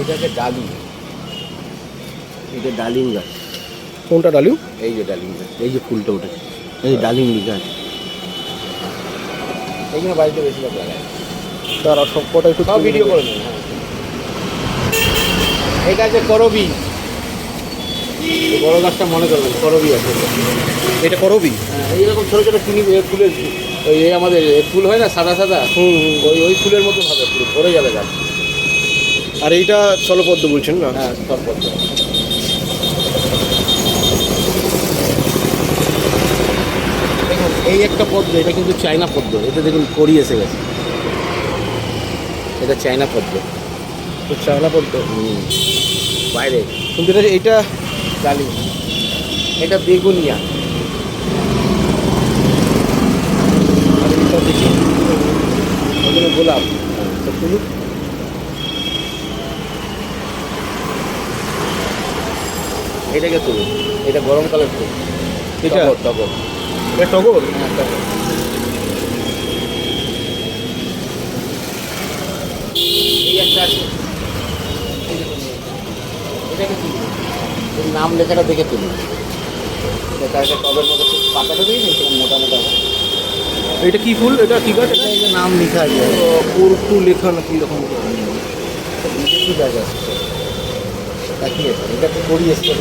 এটাকে ডালিম। এটা ডালিম গাছ। কোনটা ডালিউ এই যে ডালিম গাছ। এই যে ফুলটা উঠেছে এই যে ডালিম গাছ। এইখানে বাড়িতে বেশি লোক লাগায়। তার সব কটা একটু ভিডিও করে নেন হ্যাঁ। এই গাছে করবি। বড় গাছটা মনে করবেন করবি আছে। এটা করবি? হ্যাঁ, এইরকম ছোটো ছোটো চিনি ফুলের ওই এই আমাদের ফুল হয় না সাদা সাদা। ওই ওই ফুলের মতো হবে পুরো ভরে যাবে গাছ। আর এইটা স্থলপদ্ম বলছেন না? হ্যাঁ এই একটা পদ্ম এটা কিন্তু চায়না পদ্ম এটা দেখুন করি এসে গেছে। এটা চায়না পদ্ম। তো চায়না পদ্ম। বাইরে। কিন্তু এটা এইটা ডালি এটা বেগুনিয়া। আর এইটা দেখি গোলাপ। তো এটাকে তুলুন। এটা গরমকালের ফুল এটা? টগর, টগর। এটা টগর? হ্যাঁ টগর। এটাকে তুলুন। নাম লেখাটা দেখে তুলুন। এটা একটা টবের মতো পাতাটা দিই না মোটা মোটা এটা কি ফুল? এটা কি গাছ এটা নাম লেখা আছে। পুরটু লেখা না কি রকম নিচে কি গাছ আছে? তাকিয়ে আছে? এটা তো করি এসছে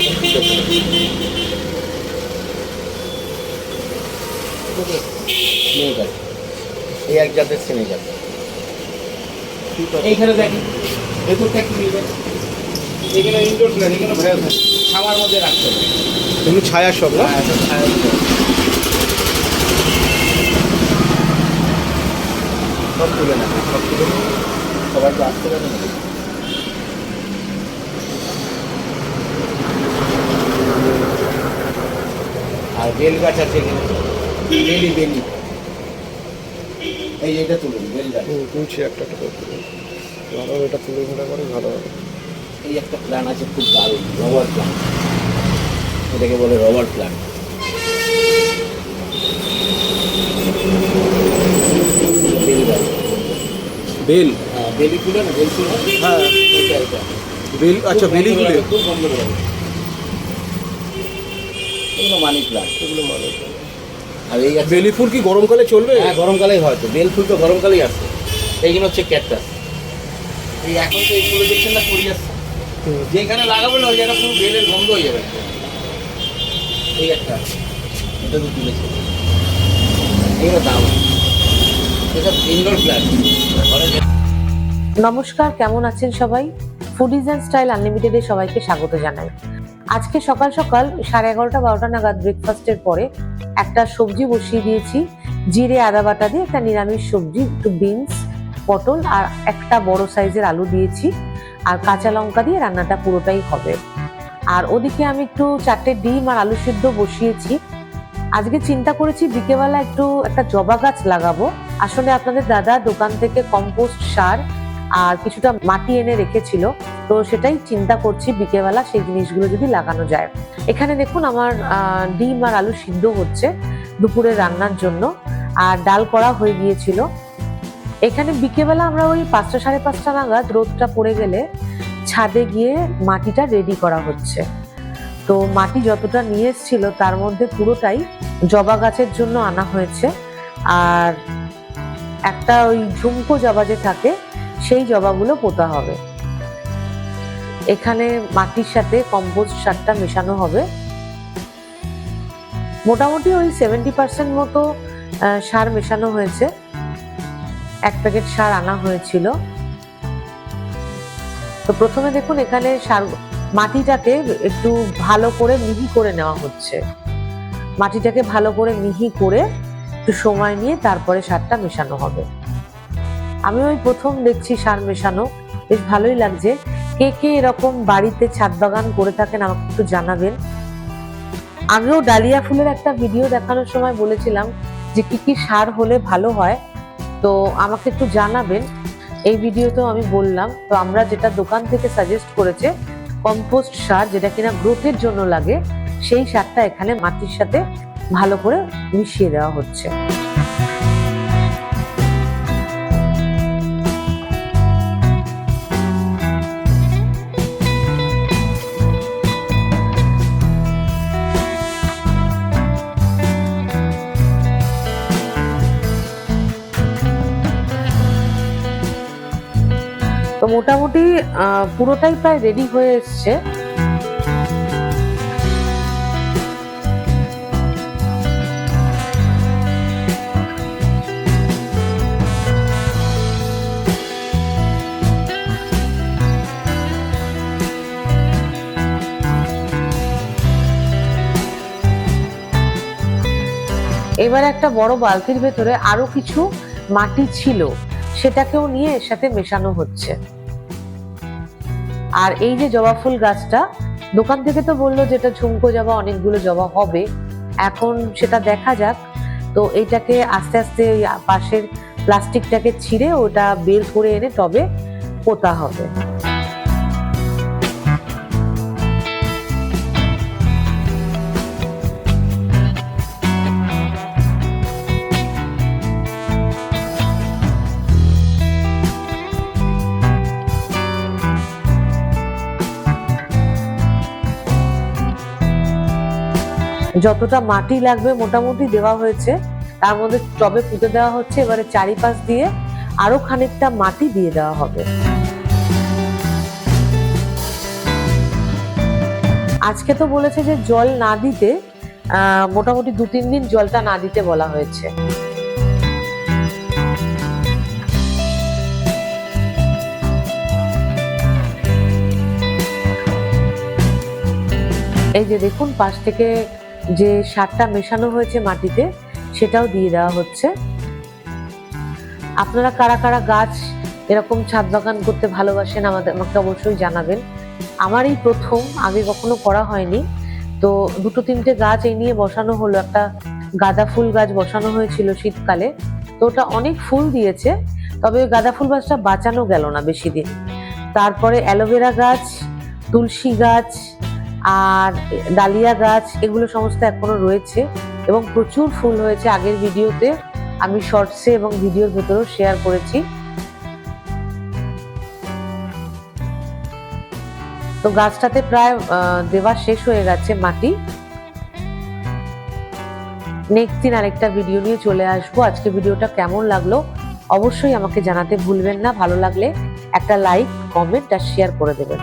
স্নেক আছে। এই এক জাতের স্নেক আছে। এইখানে দেখি ভেতরটা কি মিলবে এখানে ইনডোর প্ল্যান এখানে ভেড়া থাকে ছামার মধ্যে রাখতে হবে। ছায়া সব না? হ্যাঁ, ছায়া সব। তুলে নেবে সব তুলে নেবে সবাই তো আসতে পারে না। বেল গাছ আছে এখানে। বেলি বেলি। এই এটা তুলুন বেল গাছ তুলছি একটা একটা করে। ভালো এটা তুলে ধরে করে ভালো হবে। এই একটা প্ল্যান আছে খুব দারুণ রবার প্ল্যান এটাকে বলে রবার প্ল্যান বেল গাছ বেল? হ্যাঁ বেলি ফুলে না বেল ফুল হ্যাঁ। এটা এটা। বেল আচ্ছা বেলি লাগে, খুব গন্ধ লাগে এগুলো মানি প্ল্যান্ট এগুলো মানে আর এই বেলি ফুল কি গরমকালে চলবে? হ্যাঁ গরমকালেই হয়তো বেল ফুল তো গরমকালেই আসে। এইগুলো হচ্ছে ক্যাকটাস এই এখন তো এই ফুলে দেখছেন না পড়ি আসছে যেখানে লাগাবো না ওই জায়গা পুরো বেলের গন্ধ হয়ে যাবে। এই একটা এটা তো তুলেছে। এইগুলো দাম। এসব ইনডোর প্ল্যান্ট ঘরে নমস্কার কেমন আছেন সবাই? ফুডিজ অ্যান্ড স্টাইল আনলিমিটেডে সবাইকে স্বাগত জানাই। আজকে সকাল সকাল সাড়ে এগারোটা, বারোটা নাগাদ ব্রেকফাস্টের পরে একটা সবজি বসিয়ে দিয়েছি। জিরে, আদা বাটা দিয়ে একটা নিরামিষ সবজি, একটু বিনস পটল আর একটা বড় সাইজের আলু দিয়েছি আর কাঁচা লঙ্কা দিয়ে রান্নাটা পুরোটাই হবে। আর ওদিকে আমি একটু চারটে ডিম আর আলু সিদ্ধ বসিয়েছি। আজকে চিন্তা করেছি বিকেবেলা একটু একটা জবা গাছ লাগাবো। আসলে আপনাদের দাদা দোকান থেকে কম্পোস্ট সার আর কিছুটা মাটি এনে রেখেছিল। তো সেটাই চিন্তা করছি বিকেবেলা সেই জিনিসগুলো যদি লাগানো যায়। এখানে দেখুন আমার ডিম আর আলু সিদ্ধ হচ্ছে দুপুরে রান্নার জন্য, আর ডাল করা হয়ে গিয়েছিল। এখানে বিকেবেলা আমরা ওই পাঁচটা সাড়ে পাঁচটা নাগাদ রোদটা পড়ে গেলে ছাদে গিয়ে মাটিটা রেডি করা হচ্ছে। তো মাটি যতটা নিয়ে এসেছিল তার মধ্যে পুরোটাই জবা গাছের জন্য আনা হয়েছে। আর একটা ওই ঝুমকো জবা যে থাকে, সেই জবাগুলো পোতা হবে। এখানে মাটির সাথে কম্পোস্ট সারটা মেশানো হবে। মোটামুটি ওই সেভেন্টি পার্সেন্ট মতো সার মেশানো হয়েছে। এক প্যাকেট সার আনা হয়েছিল। তো প্রথমে দেখুন এখানে সার, মাটিটাকে একটু ভালো করে মিহি করে নেওয়া হচ্ছে। মাটিটাকে ভালো করে মিহি করে একটু সময় নিয়ে তারপরে সারটা মেশানো হবে। আমি ওই প্রথম দেখছি সার মেশানো। বেশ ভালোই লাগছে। কে কে এরকম বাড়িতে ছাদ বাগান করে থাকেন আমাকে একটু জানাবেন। আগেও ডালিয়া ফুলের একটা ভিডিও দেখানোর সময় বলেছিলাম যে কি কি সার হলে ভালো হয়। তো আমাকে একটু জানাবেন। এই ভিডিওতেও আমি বললাম, তো আমরা যেটা দোকান থেকে সাজেস্ট করেছে কম্পোস্ট সার যেটা কিনা গ্রোথের জন্য লাগে, সেই সারটা এখানে মাটির সাথে ভালো করে মিশিয়ে দেওয়া হচ্ছে। মোটামুটি পুরোটাই প্রায় রেডি হয়ে এসছে। এবার একটা বড় বালতির ভেতরে আরও কিছু মাটি ছিল। সেটাকেও নিয়ে এর সাথে মেশানো হচ্ছে। আর এই যে জবা ফুল গাছটা, দোকান থেকে তো বলল যেটা ঝুমকো জবা, অনেকগুলো জবা হবে। এখন সেটা দেখা যাক। তো এটাকে আস্তে আস্তে পাশের প্লাস্টিকটাকে ছিঁড়ে ওটা বের করে এনে তবে পোতা হবে। যতটা মাটি লাগবে মোটামুটি দেওয়া হয়েছে, তার মধ্যে টবে পুঁতে দেওয়া হচ্ছে, এবারে চারিপাশ দিয়ে আরও খানিকটা মাটি দিয়ে দেওয়া হবে। আজকে তো বলেছে যে জল না দিতে মোটামুটি দু তিন দিন জলটা না দিতে বলা হয়েছে। এই যে দেখুন, পাশ থেকে যে সারটা মেশানো হয়েছে মাটিতে, সেটাও দিয়ে দেওয়া হচ্ছে। আপনারা কারা কারা গাছ এরকম ছাদ বাগান করতে ভালোবাসেন আমাদের, আমাকে অবশ্যই জানাবেন। আমার এই প্রথম, আগে কখনো করা হয়নি। তো দুটো তিনটে গাছ এই নিয়ে বসানো হলো। একটা গাঁদা ফুল গাছ বসানো হয়েছিল শীতকালে। তো ওটা অনেক ফুল দিয়েছে, তবে ওই গাঁদা ফুল গাছটা বাঁচানো গেল না বেশি দিন। তারপরে অ্যালোভেরা গাছ, তুলসী গাছ আর ডালিয়া গাছ, এগুলো সমস্ত এখনও রয়েছে এবং প্রচুর ফুল হয়েছে। আগের ভিডিওতে আমি শর্টসে এবং ভিডিওর ভেতরেও শেয়ার করেছি। তো গাছটাতে প্রায় দেওয়া শেষ হয়ে গেছে মাটি। নেক্সট দিন আরেকটা ভিডিও নিয়ে চলে আসব। আজকে ভিডিওটা কেমন লাগল অবশ্যই আমাকে জানাতে ভুলবেন না। ভালো লাগলে একটা লাইক কমেন্ট আর শেয়ার করে দেবেন।